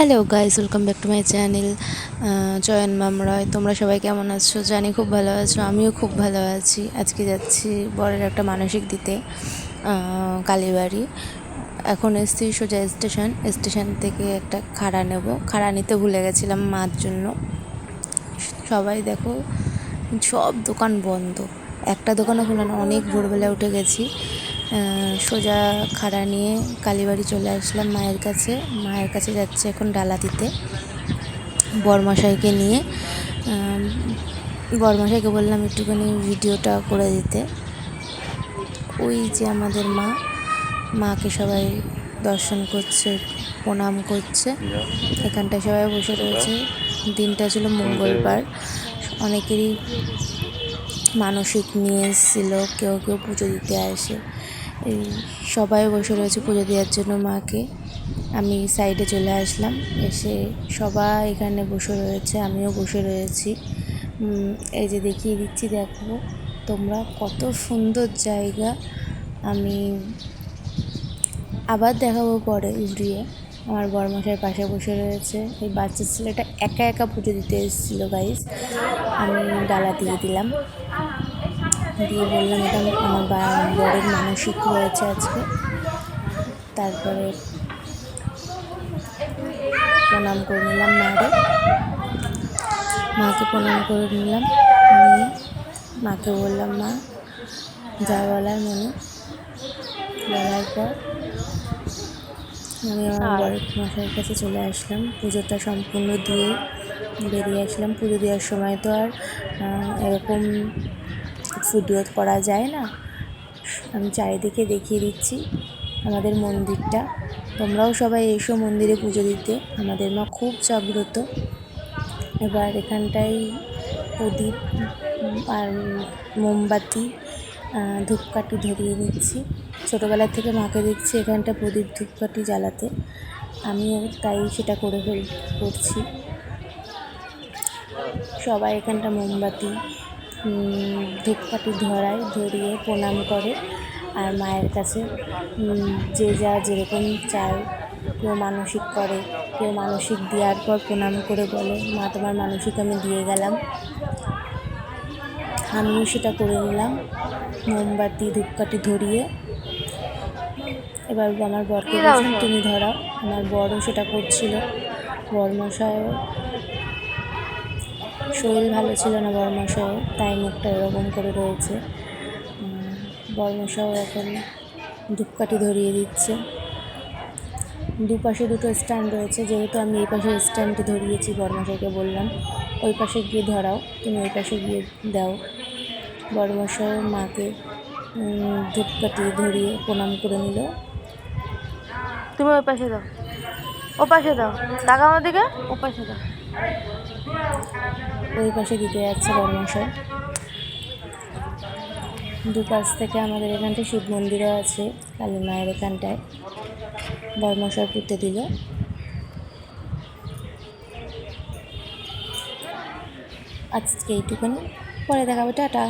Hello guys welcome back to my channel join মামরয় তোমরা সবাই কেমন আছো? জানি খুব ভালো আছো, আমিও খুব ভালো আছি। আজকে যাচ্ছি বরের একটা মানসিক দিতে কালীবাড়ি। এখন এসছি সোজা স্টেশন। স্টেশন থেকে একটা খাড়া নেব। খাড়া নিতে ভুলে গেছিলাম মার জন্য। সবাই দেখো, সব দোকান বন্ধ। একটা দোকানও খোলা না, অনেক ভোরবেলা উঠে গেছি। সোজা খাড়া নিয়ে কালীবাড়ি চলে আসলাম মায়ের কাছে। মায়ের কাছে যাচ্ছে এখন ডালা দিতে বরমশাইকে নিয়ে। বরমশাইকে বললাম একটুখানি ভিডিওটা করে দিতে। ওই যে আমাদের মা, মাকে সবাই দর্শন করছে, প্রণাম করছে। এখানটায় সবাই বসে রয়েছে। দিনটা ছিল মঙ্গলবার। অনেকেরই মানসিক নিয়ে এসেছিল কেউ কেউ পুজো দিতে আসে। এই সবাই বসে রয়েছে পুজো দেওয়ার জন্য মাকে। আমি সাইডে চলে আসলাম, এসে সবাই এখানে বসে রয়েছে, আমিও বসে রয়েছি। এই যে দেখিয়ে দিচ্ছি, দেখো তোমরা কত সুন্দর জায়গা। আমি আবার দেখাবো পরে ঘুরিয়ে আমার বড় বরমশাই পাশে বসে রয়েছে। এই বাচ্চা ছেলেটা একা একা পুজো দিতে এসেছিল গাইস আমি ডালা দিয়ে দিলাম। দিয়ে বললাম, এটা আমার বা- বরের মানসিক রয়েছে আজকে। তারপরে প্রণাম করে নিলাম মারে মাকে প্রণাম করে নিলাম। নিয়ে মাকে বললাম, মা, যা বলার মনে। বলার পর আমি আমার বরের মশাইয়ের কাছে চলে আসলাম। পুজোটা সম্পূর্ণ দিয়ে বেরিয়ে আসলাম। পুজো দেওয়ার সময় তো আর এরকম ভিডিও করা যায় না। আমি চারিদিকে দেখিয়ে দিচ্ছি আমাদের মন্দিরটা। তোমরাও সবাই এসো মন্দিরে পুজো দিতে। আমাদের মা খুব জাগ্রত। এবার এখানটায় প্রদীপ আর মোমবাতি ধূপকাঠি ধরিয়ে দিচ্ছি। ছোটোবেলা থেকে মাকে দেখছি এখানটা প্রদীপ ধূপকাঠি জ্বালাতে। আমিও তাই সেটা করে ফেল, করছি। সবাই এখানটা মোমবাতি ধূপকাঠি ধরায়, ধরিয়ে প্রণাম করে। আর মায়ের কাছে যে যা যেরকম চায়, কেউ মানসিক করে, কেউ মানসিক দেওয়ার পর প্রণাম করে বলে, মা, তোমার মানসিক আমি দিয়ে গেলাম। আমিও সেটা করে নিলাম। মোমবাতি ধূপকাঠি ধরিয়ে। এবার আমার বরকে বলছিলাম তুমি ধরাও। আমার বরও সেটা করছিল। বরমশাইও শরীর ভালো ছিল না বরমশাইয়ের তাই মুখটা এরকম করে রয়েছে। উম, বরমশাইও এখন ধূপকাঠি ধরিয়ে দিচ্ছে। দুপাশে দুটো স্ট্যান্ড রয়েছে। যেহেতু আমি এই পাশে স্ট্যান্ডটি ধরিয়েছি বরমশাইকে বললাম ওই পাশে গিয়ে ধরাও তুমি ওই পাশে গিয়ে দাও। বরমশাই মাকে ধূপকাঠি ধরিয়ে প্রণাম করে নিল। তুমি ওই পাশে দাও। ও পাশে দাও। টাকা আমার দিকে। ও পাশে দাও। ওই পাশে দিতে যাচ্ছে বর্মশাই দুপাশ থেকে আমাদের এখানটায় শিব মন্দিরও আছে কালী মায়ের এখানটায়। বর্মশাই পুঁতে দিল। আজকে এইটুকুনি। পরে দেখাবো। টাটা।